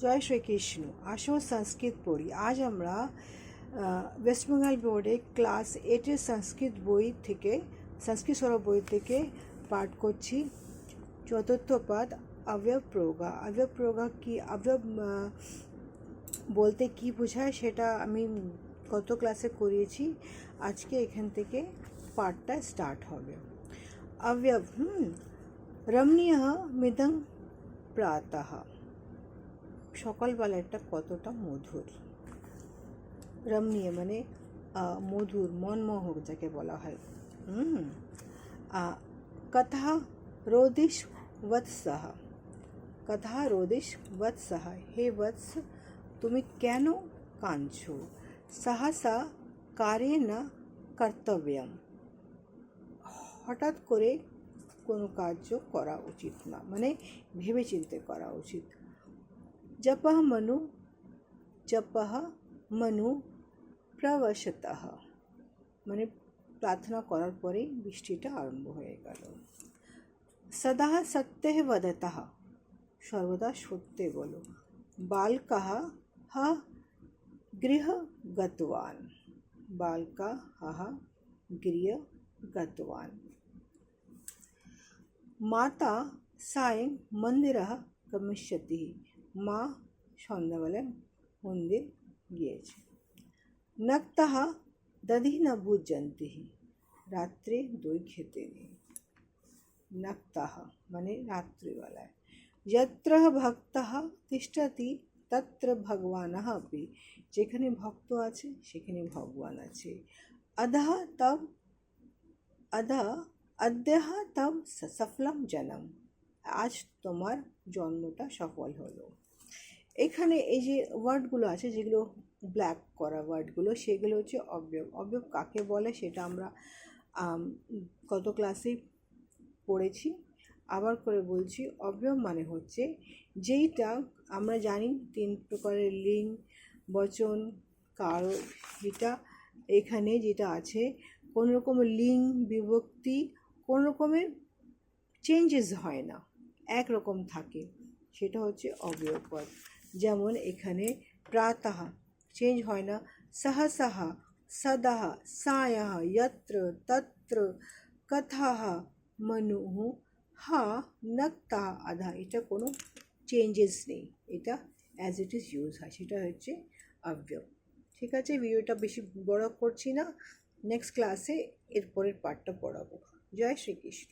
জয় শ্রীকৃষ্ণ। আসো সংস্কৃত পড়ি। আজ আমরা ওয়েস্ট বেঙ্গল বোর্ডে ক্লাস এইটের সংস্কৃত বই থেকে, সংস্কৃত সরব বই থেকে পাঠ করছি। চতুর্থ পাদ অবয়ব প্রয়োগা অবয়ব প্রয়োগা কি, অবয়ব বলতে কি বোঝায় সেটা আমি গত ক্লাসে করিয়েছি। আজকে এখান থেকে পাঠটা স্টার্ট হবে। অবয়ব, হুম, রমণীয় মৃদং প্রাতঃ। সকালবেলাটা কতটা মধুর। রমণীয় মানে মধুর, মনমোহক যাকে বলা হয়। কথা রোদিশ বৎসহ। কথা রোদিশ বৎসহ। হে বৎস, তুমি কেন কাঁদছো? সাহসা কারেণ কর্তব্যম। হঠাৎ করে কোনো কার্য করা উচিত না। মানে ভেবেচিন্তে করা উচিত। जप मनु जप मनु प्रवशत। मैंने प्रार्थना करार पर बिस्टिटा आरंभ हो गल। सदा सत्य वदत, सर्वदा सत्य बोल। बालक, ह, गृह गतवान। बालक हह गृह गतवान। माता साय मंदिर गमिष्यति। মা সন্ধ্যাবেলায় মন্দির গিয়েছে। নক্তः দধি ন ভুজন্তি রাত্রে দই খেতে নেই। মানে রাত্রিবেলায়। যত্র ভক্ত তিষ্ঠতি তত্র ভগবান अपि যেখানে ভক্ত আছে, সেখানে ভগবান আছে। অধः তব অধ অদ্যহ তব সফলম জনম। আজ তোমার জন্মটা সফল হলো। এখানে এই যে ওয়ার্ডগুলো আছে যেগুলো ব্ল্যাক করা ওয়ার্ডগুলো সেগুলো হচ্ছে অবয়ব অবয়ব কাকে বলে সেটা আমরা আম, গত ক্লাসে পড়েছি। আবার করে বলছি অবয়ব মানে হচ্ছে যেইটা আমরা জানি তিন প্রকারের লিঙ্গ বচন কারও যেটা এখানে যেটা আছে কোনো রকমের লিঙ্গ বিভক্তি কোনো রকমের চেঞ্জেস হয় না। একরকম থাকে। সেটা হচ্ছে অবয়ব পদ যেমন এখানে প্রাতঃ চেঞ্জ হয় না সাহসাহা সদাহ সায়হ যত্র তত্র কথাহ মনুহ হা নক্তা আধা এটা কোনো চেঞ্জেস নেই। এটা অ্যাজ ইট ইজ ইউজ হয়, সেটা হচ্ছে অব্যয় ঠিক আছে, ভিডিওটা বেশি বড় করছি না। নেক্সট ক্লাসে এরপরের পার্টটা পড়াবো। জয় শ্রীকৃষ্ণ।